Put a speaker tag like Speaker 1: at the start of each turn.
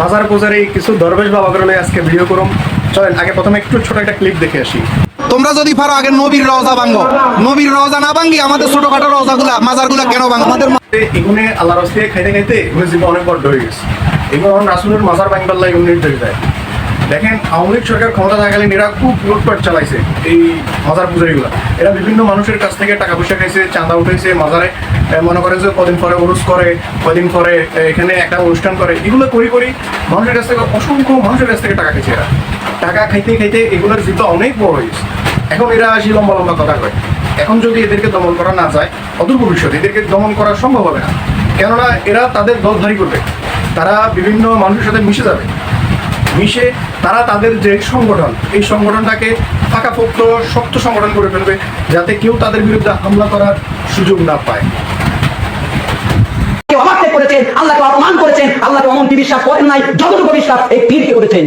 Speaker 1: মাজার পূজারি কিছু দরবেশ বাবা করে আজকে ভিডিও করুম। চলেন আগে প্রথমে একটু ছোট একটা ক্লিপ দেখে আসি।
Speaker 2: তোমরা যদি পারো আগে নবীর রওজা ভাঙ্গো নবীর রওজা না ভাঙ্গি আমাদের ছোটখাটো রওজাগুলা মাজারগুলা কেন ভাঙো? আমাদের
Speaker 1: এগুনে আল্লাহর রাস্তায় খাইতে খাইতে এগুলো জীবন অনেক বড় হয়ে গেছে। এগুলো রাসুলের মাজার ভাঙবার লাগে ইউনিট হয়ে যায়। দেখেন, আওয়ামী লীগ সরকার ক্ষমতা থাকালীন এরা খুব লুটপাট চালাইছে এই মাজার পূজারিগুলো। এরা বিভিন্ন মানুষের কাছ থেকে টাকা পয়সা খাইছে, চাঁদা উঠেছে মাজারে। মনে করেন যে কদিন পরে উরুস করে, কদিন পরে এখানে একটা অনুষ্ঠান করে। এগুলো করি করি মানুষের কাছ থেকে, অসংখ্য মানুষের কাছ থেকে টাকা খাইছে এরা। টাকা খাইতে খাইতে এগুলোর জিত অনেক বড় হয়েছে এখন এরা আসি লম্বা লম্বা কথা কয়। এখন যদি এদেরকে দমন করা না যায়, অদূর ভবিষ্যতে এদেরকে দমন করা সম্ভব হবে না। কেননা এরা তাদের দলধারী করবে। তারা বিভিন্ন মানুষের সাথে মিশে যাবে। মিশে তারা তাদের যে সংগঠন, এই সংগঠনটাকে পাকাপোক্ত শক্ত সংগঠন করে ফেলবে যাতে কেউ তাদের বিরুদ্ধে হামলা করার সুযোগ না পায়।
Speaker 3: কে অবাক করেছেন, আল্লাহকে অপমান করেছেন, আল্লাহকে অমন বিশ্বাস করেন নাই, যতটুকু বিশ্বাস এই পীরকে করেছেন।